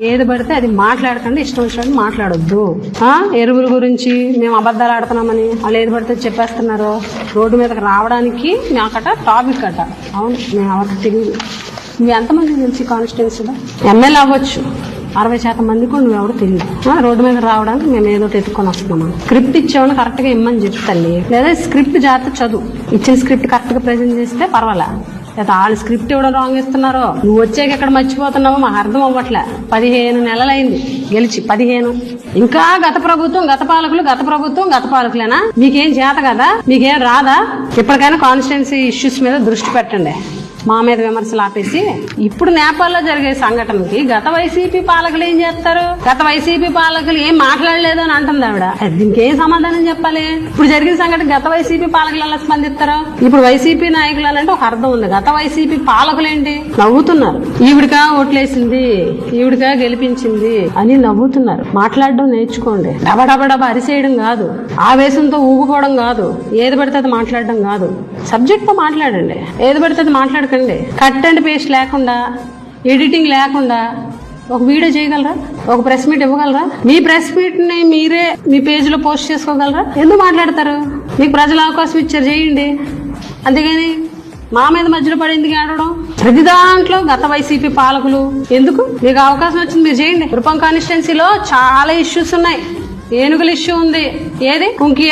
ఏది పడితే అది మాట్లాడకండి ఇష్టం వచ్చినట్టు మాట్లాడొద్దు. ఆ, ఎరువుల గురించి మేము అబద్ధాలు ఆడుతున్నామని వాళ్ళు ఏది పడితే చెప్పేస్తున్నారు. రోడ్డు మీదకి రావడానికి మాకట టాపిక్ అట. అవును మేము ఎవరికి తెలియదు. నువ్వు ఎంతమంది తెలిసి కాన్స్టిట్యున్సీలో? ఎమ్మెల్యే అవ్వచ్చు. అరవై శాతం మందికి నువ్వెవరు తెలియదు. రోడ్డు మీద రావడానికి మేము ఏదో ఎత్తుకొని వస్తున్నాము. స్క్రిప్ట్ ఇచ్చేవాడు కరెక్ట్గా ఇమ్మని చెప్తాను లేదా స్క్రిప్ట్ జాగ్రత్త చదువు. ఇచ్చిన స్క్రిప్ట్ కరెక్ట్గా ప్రజెంట్ చేస్తే పర్వాలే. లేదా వాళ్ళు స్క్రిప్ట్ ఇవ్వడం రాంగ్ ఇస్తున్నారో నువ్వు వచ్చాక ఎక్కడ మర్చిపోతున్నావో మాకు అర్థం అవ్వట్లే. పదిహేను నెలలైంది. గెలిచి పదిహేను. ఇంకా గత ప్రభుత్వం గత పాలకులు గత ప్రభుత్వం గత పాలకులేనా? మీకేం చేత కదా? మీకేం రాదా? ఇప్పటికైనా కాన్స్టిట్యున్సీ ఇష్యూస్ మీద దృష్టి పెట్టండి. మా మీద విమర్శలు ఆపేసి ఇప్పుడు నేపాల్లో జరిగే సంఘటనకి గత వైసీపీ పాలకులు ఏం చేస్తారు? గత వైసీపీ పాలకులు ఏం మాట్లాడలేదు అని అంటుంది ఆవిడ. ఇంకేం సమాధానం చెప్పాలి? ఇప్పుడు జరిగిన సంఘటన గత వైసీపీ పాలకులు ఎలా స్పందిస్తారు? ఇప్పుడు వైసీపీ నాయకులు అంటే ఒక అర్థం ఉంది. గత వైసీపీ పాలకులు ఏంటి? నవ్వుతున్నారు. ఈవిడికా ఓట్లేసింది ఈవిడిగా గెలిపించింది అని నవ్వుతున్నారు. మాట్లాడడం నేర్చుకోండి. డబడబడబ అరిసేయడం కాదు. ఆవేశంతో ఊగుకోవడం కాదు. ఏది పడితే అది మాట్లాడడం కాదు. సబ్జెక్ట్తో మాట్లాడండి. ఏది పడితే అది మాట్లాడకండి కట్ అండ్ పేస్ట్ లేకుండా ఎడిటింగ్ లేకుండా ఒక వీడియో చేయగలరా? ఒక ప్రెస్ మీట్ ఇవ్వగలరా? మీ ప్రెస్ మీట్ని మీరే మీ పేజ్లో పోస్ట్ చేసుకోగలరా? ఎందుకు మాట్లాడతారు? మీకు ప్రజలు అవకాశం ఇచ్చారు చేయండి. అంతేగాని మా మీద మధ్యలో పడి ఎందుకు ఆడడం ప్రతి దాంట్లో గత వైసీపీ పాలకులు. ఎందుకు? మీకు అవకాశం వచ్చింది మీరు చేయండి. కురుపం కాన్స్టిట్యున్సీలో చాలా ఇష్యూస్ ఉన్నాయి. ఏనుగుల ఇష్యూ ఉంది. ఏది? కుంకి